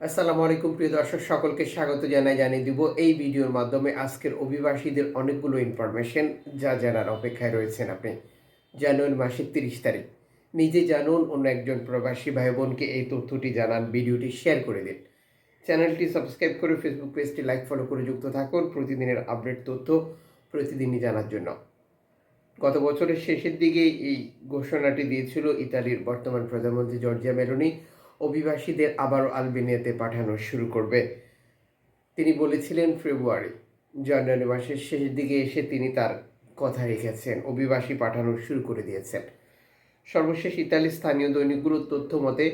আসসালামু আলাইকুম, প্রিয় দর্শক, সকলকে স্বাগত জানাই, জানিয়ে দিব এই ভিডিওর মাধ্যমে আজকের অভিবাসীদের অনেকগুলো ইনফরমেশন যা জানার অপেক্ষায় রয়েছেন আপনি। জানুয়ারি মাসের তিরিশ তারিখ। নিজে জানুন, অন্য একজন প্রবাসী ভাই বোনকে এই তথ্যটি জানান, ভিডিওটি শেয়ার করে দিন। চ্যানেলটি সাবস্ক্রাইব করে ফেসবুক পেজটি লাইক ফলো করে যুক্ত থাকুন প্রতিদিনের আপডেট তথ্য প্রতিদিনই জানার জন্য। গত বছরের শেষের দিকে এই ঘোষণাটি দিয়েছিল ইতালির বর্তমান প্রধানমন্ত্রী জর্জিয়া মেলোনি। অভিবাসীদের আবারও আলবেনিয়াতে পাঠানো শুরু করবে। তিনি বলেছিলেন ফেব্রুয়ারি জানুয়ারি মাসের শেষ দিকে এসে তিনি তার কথা রেখেছেন, অভিবাসী পাঠানো শুরু করে দিয়েছেন। সর্বশেষ ইতালির স্থানীয় দৈনিকগুলোর তথ্য মতে,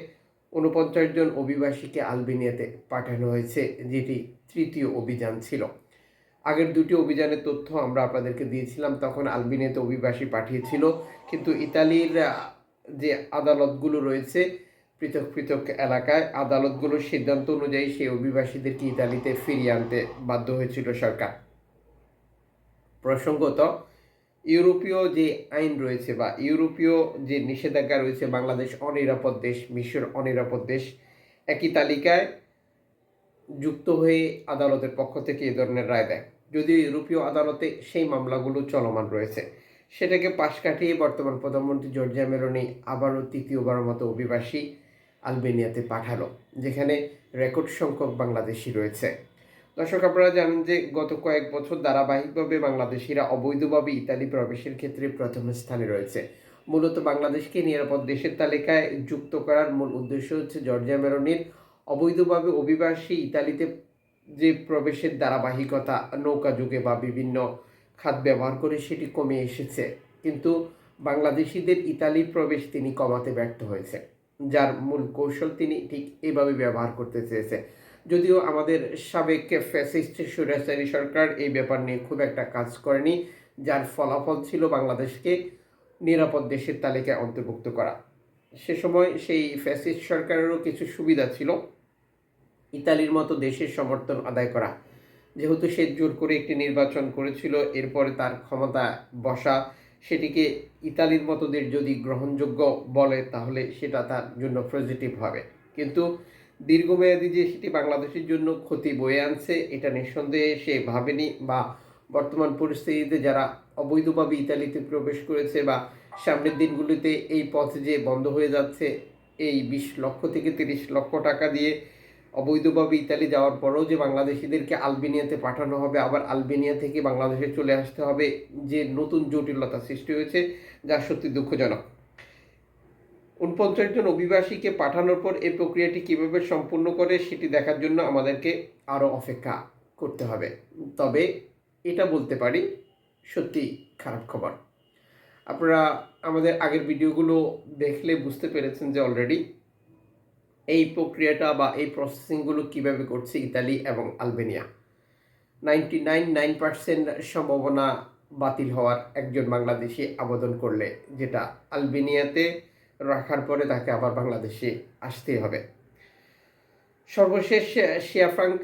ঊনপঞ্চাশ জন অভিবাসীকে আলবেনিয়াতে পাঠানো হয়েছে, যেটি তৃতীয় অভিযান ছিল। আগের দুটি অভিযানের তথ্য আমরা আপনাদেরকে দিয়েছিলাম, তখন আলবেনিয়াতে অভিবাসী পাঠিয়েছিল, কিন্তু ইতালির যে আদালতগুলো রয়েছে পৃথক পৃথক এলাকায় আদালতগুলোর সিদ্ধান্ত অনুযায়ী সেই অভিবাসীদেরকে ইতালিতে ফিরিয়ে আনতে বাধ্য হয়েছিল সরকার। প্রসঙ্গত, ইউরোপীয় যে আইন রয়েছে বা ইউরোপীয় যে নিষেধাজ্ঞা রয়েছে, বাংলাদেশ অনিরাপদ দেশ, মিশর অনিরাপদ দেশ, একই তালিকায় যুক্ত হয়ে আদালতের পক্ষ থেকে এ ধরনের রায় দেয়। যদিও ইউরোপীয় আদালতে সেই মামলাগুলো চলমান রয়েছে। সেটাকে পাশ কাটিয়ে বর্তমান প্রধানমন্ত্রী জর্জিয়া মেলোনি আবারও তৃতীয়বার মতো অভিবাসী আলবেনিয়াতে পাঠালো, যেখানে রেকর্ড সংখ্যক বাংলাদেশি রয়েছে। দর্শক, আপনারা জানেন যে গত কয়েক বছর ধারাবাহিকভাবে বাংলাদেশিরা অবৈধভাবে ইতালি প্রবেশের ক্ষেত্রে প্রথম স্থানে রয়েছে। মূলত বাংলাদেশকে নিরাপদ দেশের তালিকায় যুক্ত করার মূল উদ্দেশ্য হচ্ছে জর্জিয়া মেরনির অবৈধভাবে অভিবাসী ইতালিতে যে প্রবেশের ধারাবাহিকতা, নৌকা যুগে বা বিভিন্ন খাত ব্যবহার করে সেটি কমে এসেছে। কিন্তু বাংলাদেশিদের ইতালি প্রবেশ তিনি কমাতে ব্যর্থ হয়েছে যার মূল কৌশল তিনি ঠিক এভাবে ব্যবহার করতে চেয়েছে। যদিও আমাদের সাবেক ফ্যাসিস্ট সুরাচারী সরকার এই ব্যাপার নিয়ে খুব একটা কাজ করেনি, যার ফলাফল ছিল বাংলাদেশকে নিরাপদ দেশের তালিকায় অন্তর্ভুক্ত করা। সে সময় সেই ফ্যাসিস্ট সরকারেরও কিছু সুবিধা ছিল, ইতালির মতো দেশের সমর্থন আদায় করা। যেহেতু সে জোর করে একটি নির্বাচন করেছিল, এরপরে তার ক্ষমতা বসা, সেটিকে ইতালির মতোদের যদি গ্রহণযোগ্য বলে, তাহলে সেটা তার জন্য পজিটিভ হবে। কিন্তু দীর্ঘমেয়াদী যে সেটি বাংলাদেশের জন্য ক্ষতি বয়ে আনছে, এটা নিঃসন্দেহে সে ভাবেনি বা বর্তমান পরিস্থিতিতে যারা অবৈধভাবে ইতালিতে প্রবেশ করেছে বা সামনের দিনগুলিতে এই পথ যে বন্ধ হয়ে যাচ্ছে, এই বিশ লক্ষ থেকে তিরিশ লক্ষ টাকা দিয়ে অবৈধভাবে ইতালি যাওয়ার পরেও যে বাংলাদেশিদেরকে আলবেনিয়াতে পাঠানো হবে, আবার আলবেনিয়া থেকে বাংলাদেশে চলে আসতে হবে যে নতুন জটিলতা সৃষ্টি হয়েছে, যা সত্যি দুঃখজনক। উনপঞ্চাশ জন অভিবাসীকে পাঠানোর পর এই প্রক্রিয়াটি কীভাবে সম্পূর্ণ করে সেটি দেখার জন্য আমাদেরকে আরও অপেক্ষা করতে হবে। তবে এটা বলতে পারি, সত্যি খারাপ খবর। আপনারা আমাদের আগের ভিডিওগুলো দেখলে বুঝতে পেরেছেন যে অলরেডি এই প্রক্রিয়াটা বা এই প্রসেসিংগুলো কীভাবে করছে ইতালি এবং Albania? Ninety nine nine percent সম্ভাবনা বাতিল হওয়ার একজন বাংলাদেশি আবেদন করলে যেটা আলবেনিয়াতে রাখার পরে তাকে আবার বাংলাদেশে আসতেই হবে। সর্বশেষ শিয়া ফ্রাঙ্ক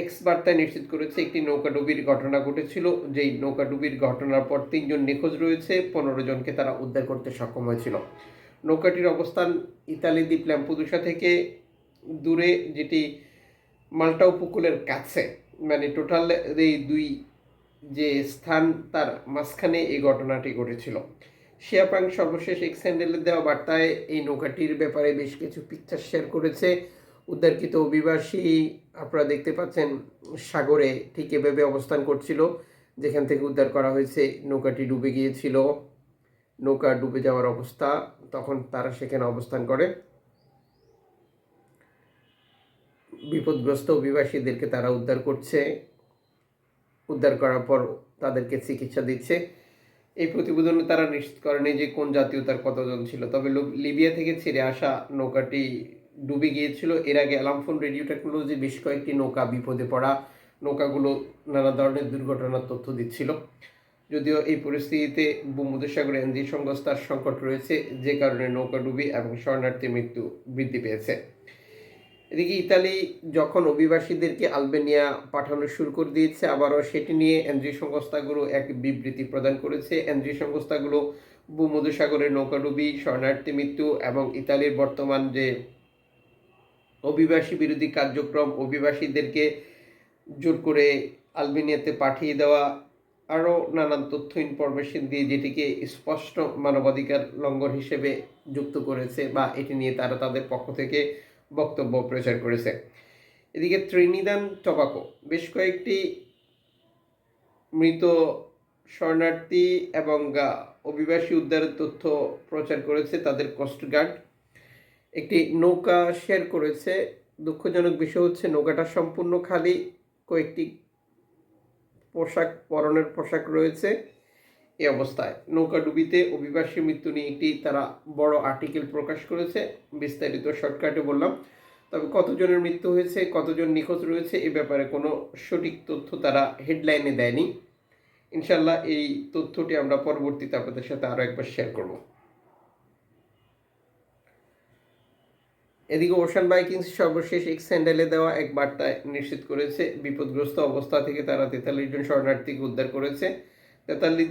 এক্স বার্তায় নিশ্চিত করেছে, একটি নৌকাডুবির ঘটনা ঘটেছিল। যেই নৌকাডুবির ঘটনার পর তিনজন নিখোঁজ রয়েছে, পনেরো জনকে তারা উদ্ধার করতে সক্ষম হয়েছিল। নৌকাটির অবস্থান ইতালি দ্বীপ ল্যাম্পুদুসা থেকে দূরে, যেটি মাল্টা উপকূলের কাছে। মানে টোটাল এই দুই যে স্থান, তার মাঝখানে এই ঘটনাটি ঘটেছিল। শিয়াপাং সর্বশেষ এক্স স্যান্ডেলের দেওয়া বার্তায় এই নৌকাটির ব্যাপারে বেশ কিছু পিকচার শেয়ার করেছে। উদ্ধারকৃত অভিবাসী আপনারা দেখতে পাচ্ছেন, সাগরে ঠিক এভাবে অবস্থান করছিল। যেখান থেকে উদ্ধার করা হয়েছে, নৌকাটি ডুবে গিয়েছিল। নৌকা ডুবে যাওয়ার অবস্থা, তখন তারা সেখানে অবস্থান করে। বিপদগ্রস্ত অভিবাসীদেরকে তারা উদ্ধার করছে। উদ্ধার করার পর তাদেরকে চিকিৎসা দিচ্ছে। এই প্রতিবেদনে তারা নিশ্চিত করেনি যে কোন জাতীয়তার কতজন ছিল। তবে লিবিয়া থেকে ছেড়ে আসা নৌকাটি ডুবে গিয়েছিল। এর আগে অ্যালামফোন রেডিও টেকনোলজি বেশ কয়েকটি নৌকা বিপদে পড়া নৌকাগুলো নানা ধরনের দুর্ঘটনার তথ্য দিচ্ছিল। যদিও এই পরিস্থিতিতে ভূমধ্যসাগরে এনজি সংস্থার সংকট রয়েছে, যে কারণে নৌকা ডুবি এবং শরণার্থী মৃত্যু বৃদ্ধি পেয়েছে। এদিকে ইতালি যখন অভিবাসীদেরকে আলবেনিয়া পাঠানো শুরু করে দিয়েছে, আবারও সেটি নিয়ে এনজি সংস্থাগুলো এক বিবৃতি প্রদান করেছে। এনজি সংস্থাগুলো ভূমধ্যসাগরের নৌকাডুবি শরণার্থী মৃত্যু এবং ইতালির বর্তমান যে অভিবাসী বিরোধী কার্যক্রম, অভিবাসীদেরকে জোর করে আলবেনিয়াতে পাঠিয়ে দেওয়া আরও নানান তথ্য ইনফরমেশন দিয়ে যেটিকে স্পষ্ট মানবাধিকার লঙ্ঘন হিসেবে যুক্ত করেছে বা এটি নিয়ে তারা তাদের পক্ষ থেকে বক্তব্য প্রচার করেছে। এদিকে ত্রিনিদান টবাকো, বেশ কয়েকটি মৃত শরণার্থী এবং অভিবাসী উদ্ধারের তথ্য প্রচার করেছে তাদের কোস্টগার্ড একটি নৌকা শেয়ার করেছে। দুঃখজনক বিষয় হচ্ছে, নৌকাটা সম্পূর্ণ খালি, কয়েকটি পোশাক, পরনের পোশাক রয়েছে এই অবস্থায়। নৌকা ডুবিতে অভিবাসী মৃত্যু নিয়ে একটি তারা বড় আর্টিকেল প্রকাশ করেছে, বিস্তারিত শর্টকাটে বললাম। তবে কতজনের মৃত্যু হয়েছে, কতজন নিখোঁজ রয়েছে, এ ব্যাপারে কোনো সঠিক তথ্য তারা হেডলাইনে দেয়নি। ইনশাল্লাহ এই তথ্যটি আমরা পরবর্তীতে আপনাদের সাথে আরও একবার শেয়ার করব। এদিকে ওশান বাইকিংস সর্বশেষ এক স্যান্ডেলে দেওয়া এক বার্তায় নিশ্চিত করেছে, বিপদগ্রস্ত অবস্থা থেকে তারা তেতাল্লিশ জন শরণার্থীকে উদ্ধার করেছে। তেতাল্লিশ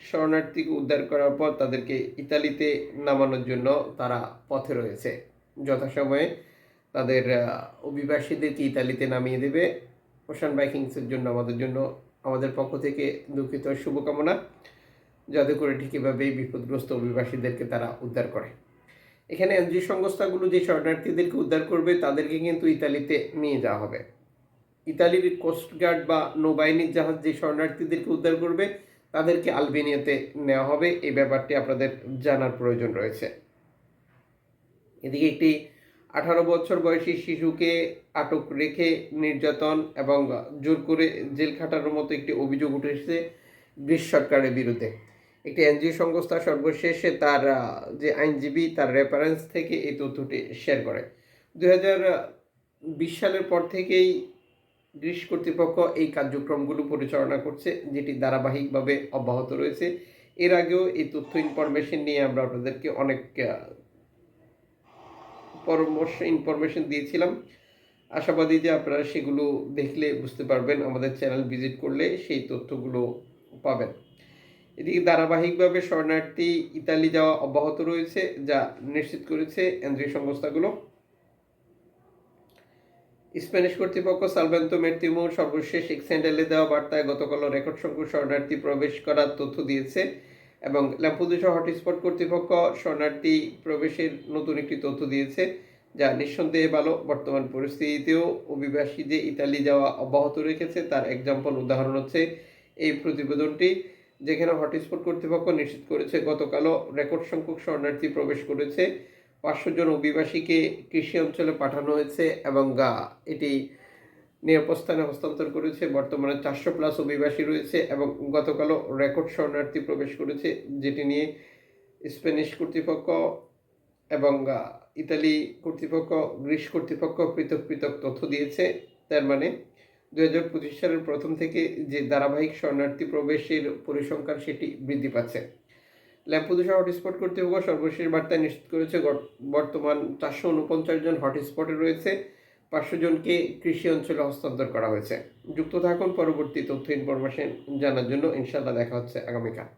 শরণার্থীকে উদ্ধার করার পর তাদেরকে ইতালিতে নামানোর জন্য তারা পথে রয়েছে। যথাসময়ে তাদের অভিবাসীদেরকে ইতালিতে নামিয়ে দেবে। ওশান বাইকিংসের জন্য, আমাদের জন্য, আমাদের পক্ষ থেকে দুঃখিত, শুভকামনা। যাতে করে ঠিক এভাবেই বিপদগ্রস্ত অভিবাসীদেরকে তারা উদ্ধার করে। এখানে এনজিও সংস্থাগুলো যে শরণার্থীদেরকে উদ্ধার করবে, তাদেরকে কিন্তু ইতালিতে নিয়ে যাওয়া হবে। ইতালির কোস্টগার্ড বা নৌবাহিনীর জাহাজ যে শরণার্থীদেরকে উদ্ধার করবে, তাদেরকে আলবেনিয়াতে নেওয়া হবে। এই ব্যাপারটি আপনাদের জানার প্রয়োজন রয়েছে। এদিকে একটি আঠারো বছর বয়সী শিশুকে আটক রেখে নির্যাতন এবং জোর করে জেল খাটানোর মতো একটি অভিযোগ উঠেছে গ্রিস সরকারের বিরুদ্ধে। একটি এনজিও সংস্থা সর্বশেষে তার যে আইনজীবী তার রেফারেন্স থেকে এই তথ্যটি শেয়ার করে। দুই বিশ সালের পর থেকেই গ্রিস কর্তৃপক্ষ এই কার্যক্রমগুলো পরিচালনা করছে, যেটি ধারাবাহিকভাবে অব্যাহত রয়েছে। এর আগেও এই তথ্য ইনফরমেশন নিয়ে আমরা আপনাদেরকে অনেক পরামর্শ ইনফরমেশন দিয়েছিলাম। আশাবাদী যে আপনারা সেগুলো দেখলে বুঝতে পারবেন। আমাদের চ্যানেল ভিজিট করলে সেই তথ্যগুলো পাবেন। এদিকে ধারাবাহিকভাবে শরণার্থী ইতালি যাওয়া অব্যাহত রয়েছে, যা নিশ্চিত করেছে এনজিও সংস্থাগুলো। স্প্যানিশ কর্তৃপক্ষ সালভেন্তো মের্তিমো সর্বশেষ এক স্যান্ডেলে দেওয়া বার্তায় গতকাল রেকর্ড সংখ্যক শরণার্থী প্রবেশ করার তথ্য দিয়েছে এবং ল্যাম্পুদুসা হটস্পট কর্তৃপক্ষ শরণার্থী প্রবেশের নতুন একটি তথ্য দিয়েছে, যা নিঃসন্দেহে ভালো। বর্তমান পরিস্থিতিতেও অভিবাসী যে ইতালি যাওয়া অব্যাহত রেখেছে। তার এক্সাম্পল উদাহরণ হচ্ছে এই প্রতিবেদনটি। যেখানে হটস্পট কর্তৃপক্ষ নিশ্চিত করেছে গতকালও রেকর্ড সংখ্যক শরণার্থী প্রবেশ করেছে। পাঁচশো জন অভিবাসীকে কৃষি অঞ্চলে পাঠানো হয়েছে এবং গা, এটি নিরাপদ স্থানে হস্তান্তর করেছে। বর্তমানে চারশো প্লাস অভিবাসী রয়েছে এবং গতকালও রেকর্ড শরণার্থী প্রবেশ করেছে, যেটি নিয়ে স্প্যানিশ কর্তৃপক্ষ এবং ইতালি কর্তৃপক্ষ, গ্রিস কর্তৃপক্ষ পৃথক পৃথক তথ্য দিয়েছে। তার মানে দুই হাজার পঁচিশ সালের প্রথম থেকে যে ধারাবাহিক শরণার্থী প্রবেশের পরিসংখ্যান সেটি বৃদ্ধি পাচ্ছে। ল্যাম্পুদুসা হটস্পট কর্তৃপক্ষ সর্বশেষ বার্তা নিশ্চিত করেছে বর্তমান চারশো উনপঞ্চাশ জন হটস্পটে রয়েছে, পাঁচশো জনকে কৃষি অঞ্চলে হস্তান্তর করা হয়েছে। যুক্ত থাকুন, পরবর্তী তথ্য, ইনফরমেশন জানার জন্য ইনশাল্লাহ দেখা হচ্ছে আগামীকাল।